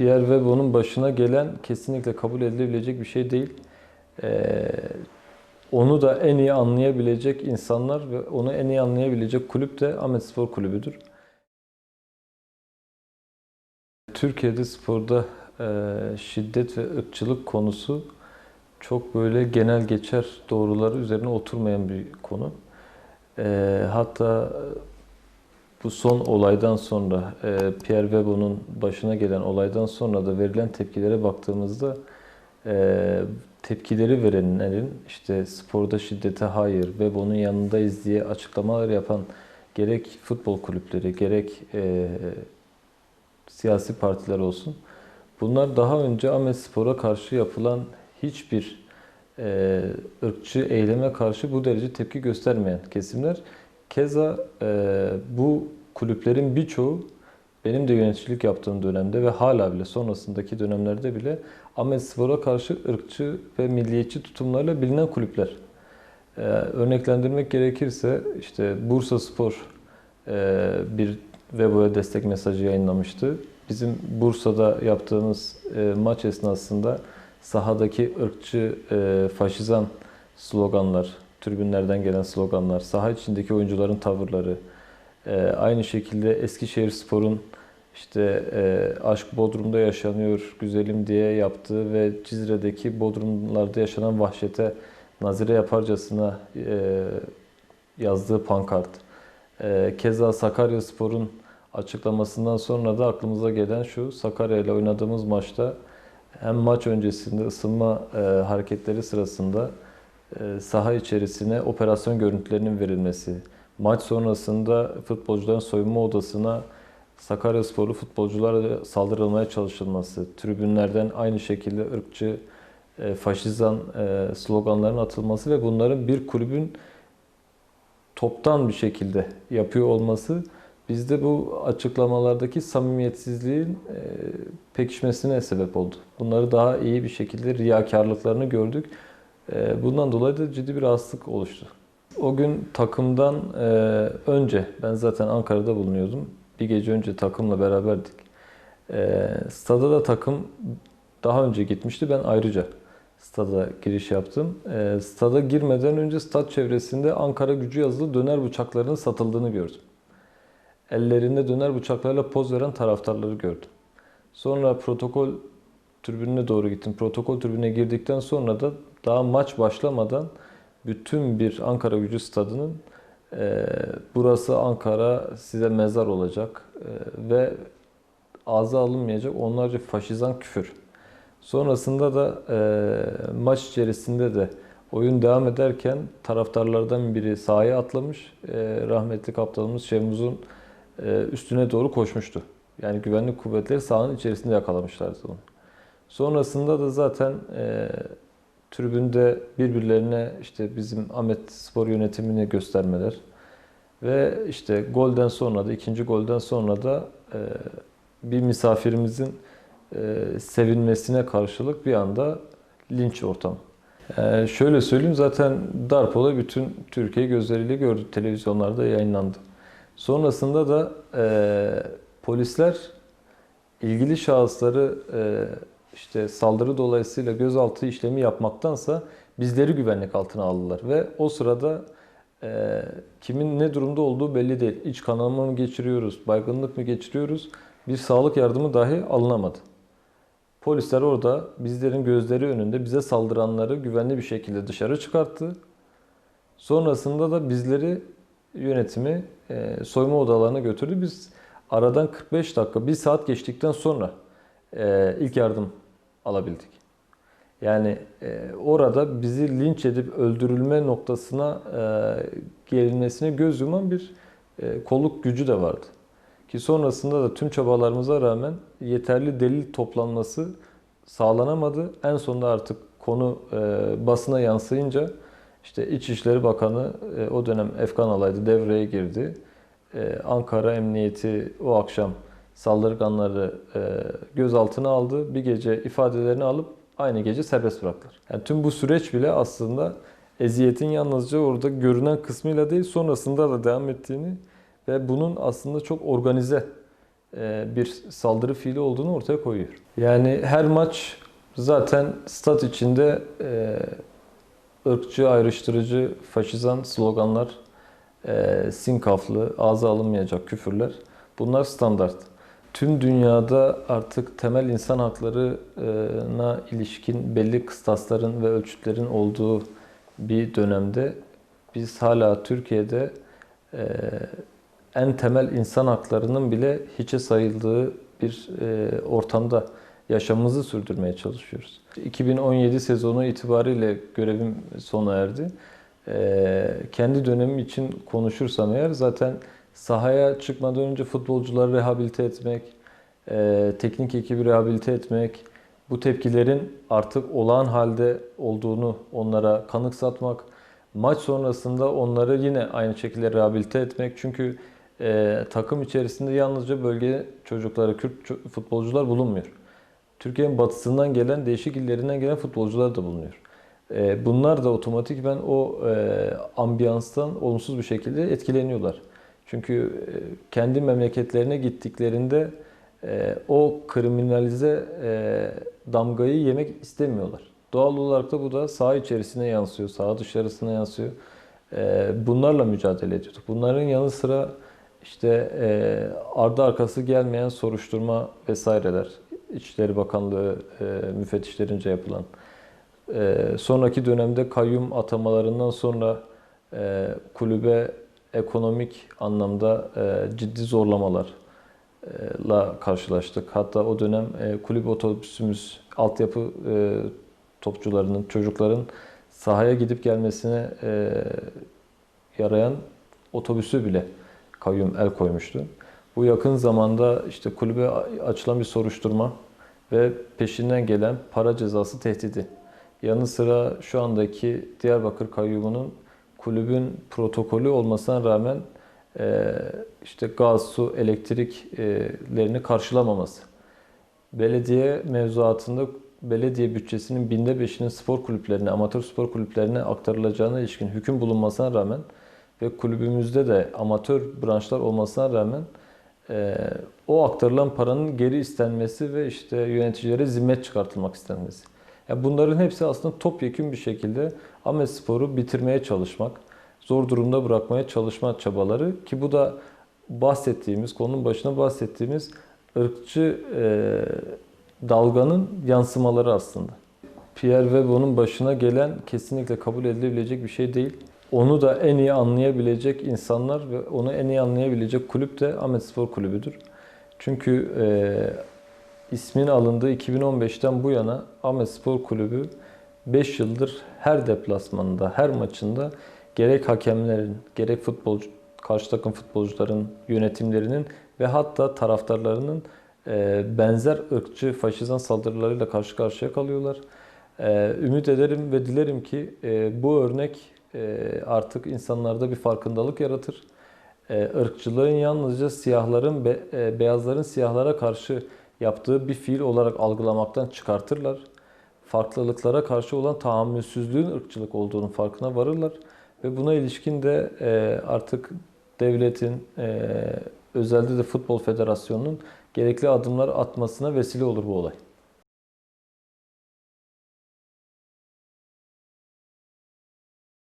Pierre Webo'nun başına gelen kesinlikle kabul edilebilecek bir şey değil. Ee, onu da en iyi anlayabilecek insanlar ve onu en iyi anlayabilecek kulüp de Ahmet Spor Kulübü'dür. Türkiye'de sporda e, şiddet ve ırkçılık konusu çok böyle genel geçer doğruları üzerine oturmayan bir konu. E, hatta bu son olaydan sonra e, Pierre Webo'nun başına gelen olaydan sonra da verilen tepkilere baktığımızda e, tepkileri verenlerin işte sporda şiddete hayır, Webo'nun yanındayız diye açıklamalar yapan gerek futbol kulüpleri gerek e, siyasi partiler olsun. Bunlar daha önce Ahmet Spor'a karşı yapılan hiçbir e, ırkçı eyleme karşı bu derece tepki göstermeyen kesimler. Keza e, bu kulüplerin birçoğu benim de yöneticilik yaptığım dönemde ve hala bile sonrasındaki dönemlerde bile Ahmet Spor'a karşı ırkçı ve milliyetçi tutumlarla bilinen kulüpler. E, örneklendirmek gerekirse işte Bursa Spor e, bir Webo'ya destek mesajı yayınlamıştı. Bizim Bursa'da yaptığımız e, maç esnasında sahadaki ırkçı, e, faşizan sloganlar, tribünlerden gelen sloganlar, saha içindeki oyuncuların tavırları, e, aynı şekilde Eskişehir Spor'un işte e, aşk Bodrum'da yaşanıyor güzelim diye yaptığı ve Cizre'deki Bodrumlarda yaşanan vahşete nazire yaparcasına e, yazdığı pankart. E, keza Sakarya Spor'un açıklamasından sonra da aklımıza gelen şu, Sakarya ile oynadığımız maçta hem maç öncesinde ısınma e, hareketleri sırasında saha içerisine operasyon görüntülerinin verilmesi, maç sonrasında futbolcuların soyunma odasına Sakaryasporlu futbolculara saldırılmaya çalışılması, tribünlerden aynı şekilde ırkçı, e, faşizan e, sloganların atılması ve bunların bir kulübün toptan bir şekilde yapıyor olması bizde bu açıklamalardaki samimiyetsizliğin e, pekişmesine sebep oldu. Bunları daha iyi bir şekilde riyakarlıklarını gördük. E, bundan dolayı da ciddi bir rahatsızlık oluştu. O gün takımdan e, önce, ben zaten Ankara'da bulunuyordum. Bir gece önce takımla beraberdik. E, stada da takım daha önce gitmişti. Ben ayrıca stada giriş yaptım. E, stada girmeden önce stad çevresinde Ankara gücü yazılı döner bıçaklarının satıldığını gördüm. Ellerinde döner bıçaklarla poz veren taraftarları gördüm. Sonra protokol tribününe doğru gittim. Protokol tribüne girdikten sonra da daha maç başlamadan bütün bir Ankara gücü stadının e, burası Ankara size mezar olacak e, ve ağza alınmayacak onlarca faşizan küfür. Sonrasında da e, maç içerisinde de oyun devam ederken taraftarlardan biri sahaya atlamış. E, rahmetli kaptanımız Şemuz'un e, üstüne doğru koşmuştu. Yani güvenlik kuvvetleri sahanın içerisinde yakalamışlardı onu. Sonrasında da zaten e, tribünde birbirlerine işte bizim Ahmet Spor yönetimini göstermeler ve işte golden sonra da ikinci golden sonra da e, bir misafirimizin e, sevinmesine karşılık bir anda linç ortamı. E, şöyle söyleyeyim zaten darp olayı bütün Türkiye gözleriyle gördü. Televizyonlarda yayınlandı. Sonrasında da e, polisler ilgili şahısları e, işte saldırı dolayısıyla gözaltı işlemi yapmaktansa bizleri güvenlik altına aldılar ve o sırada e, kimin ne durumda olduğu belli değil. İç kanama mı geçiriyoruz, baygınlık mı geçiriyoruz? Bir sağlık yardımı dahi alınamadı. Polisler orada bizlerin gözleri önünde bize saldıranları güvenli bir şekilde dışarı çıkarttı. Sonrasında da bizleri yönetimi e, soyma odalarına götürdü. Biz aradan 45 dakika, 1 saat geçtikten sonra e, ilk yardım alabildik. Yani e, orada bizi linç edip öldürülme noktasına e, gelinmesine göz yuman bir e, kolluk gücü de vardı. Ki sonrasında da tüm çabalarımıza rağmen yeterli delil toplanması sağlanamadı. En sonunda artık konu e, basına yansıyınca işte İçişleri Bakanı e, o dönem Efkan Alay'dı devreye girdi. E, Ankara Emniyeti o akşam saldırganları e, gözaltına aldı. Bir gece ifadelerini alıp aynı gece serbest bıraktılar. Yani tüm bu süreç bile aslında eziyetin yalnızca orada görünen kısmıyla değil sonrasında da devam ettiğini ve bunun aslında çok organize e, bir saldırı fiili olduğunu ortaya koyuyor. Yani her maç zaten stat içinde e, ırkçı, ayrıştırıcı, faşizan sloganlar, e, sinkaflı, ağza alınmayacak küfürler bunlar standart. Tüm dünyada artık temel insan haklarına ilişkin belli kıstasların ve ölçütlerin olduğu bir dönemde biz hala Türkiye'de en temel insan haklarının bile hiçe sayıldığı bir ortamda yaşamımızı sürdürmeye çalışıyoruz. 2017 sezonu itibariyle görevim sona erdi. Kendi dönemim için konuşursam eğer zaten sahaya çıkmadan önce futbolcuları rehabilite etmek, e, teknik ekibi rehabilite etmek, bu tepkilerin artık olağan halde olduğunu onlara kanıksatmak, maç sonrasında onları yine aynı şekilde rehabilite etmek. Çünkü e, takım içerisinde yalnızca bölge çocukları, Kürt futbolcular bulunmuyor. Türkiye'nin batısından gelen, değişik illerinden gelen futbolcular da bulunuyor. E, bunlar da otomatikmen o e, ambiyanstan olumsuz bir şekilde etkileniyorlar. Çünkü e, kendi memleketlerine gittiklerinde e, o kriminalize e, damgayı yemek istemiyorlar. Doğal olarak da bu da saha içerisine yansıyor, saha dışarısına yansıyor. Bunlarla mücadele ediyorduk. Bunların yanı sıra işte ardı arkası gelmeyen soruşturma vesaireler, İçişleri Bakanlığı müfettişlerince yapılan. Sonraki dönemde kayyum atamalarından sonra kulübe ekonomik anlamda e, ciddi zorlamalarla karşılaştık. Hatta o dönem e, kulüp otobüsümüz, altyapı e, topçularının, çocukların sahaya gidip gelmesine yarayan otobüsü bile kayyum el koymuştu. Bu yakın zamanda işte kulübe açılan bir soruşturma ve peşinden gelen para cezası tehdidi. Yanı sıra şu andaki Diyarbakır kayyumunun kulübün protokolü olmasına rağmen e, işte gaz, su, elektriklerini karşılamaması. Belediye mevzuatında belediye bütçesinin binde beşinin spor kulüplerine, amatör spor kulüplerine aktarılacağına ilişkin hüküm bulunmasına rağmen ve kulübümüzde de amatör branşlar olmasına rağmen e, o aktarılan paranın geri istenmesi ve işte yöneticilere zimmet çıkartılmak istenmesi. Yani bunların hepsi aslında topyekun bir şekilde Ahmet Spor'u bitirmeye çalışmak, zor durumda bırakmaya çalışma çabaları ki bu da bahsettiğimiz, konunun başına bahsettiğimiz ırkçı e, dalganın yansımaları aslında. Pierre ve onun başına gelen kesinlikle kabul edilebilecek bir şey değil. Onu da en iyi anlayabilecek insanlar ve onu en iyi anlayabilecek kulüp de Ahmet Spor Kulübü'dür. Çünkü e, ismin alındığı 2015'ten bu yana Ahmet Spor Kulübü 5 yıldır her deplasmanında, her maçında gerek hakemlerin, gerek futbolcu, karşı takım futbolcuların, yönetimlerinin ve hatta taraftarlarının e, benzer ırkçı, faşizan saldırılarıyla karşı karşıya kalıyorlar. E, ümit ederim ve dilerim ki e, bu örnek artık insanlarda bir farkındalık yaratır. Irkçılığın yalnızca siyahların, be, beyazların siyahlara karşı yaptığı bir fiil olarak algılamaktan çıkartırlar. Farklılıklara karşı olan tahammülsüzlüğün ırkçılık olduğunu farkına varırlar. Ve buna ilişkin de e, artık devletin, e, özelde de Futbol Federasyonu'nun gerekli adımlar atmasına vesile olur bu olay.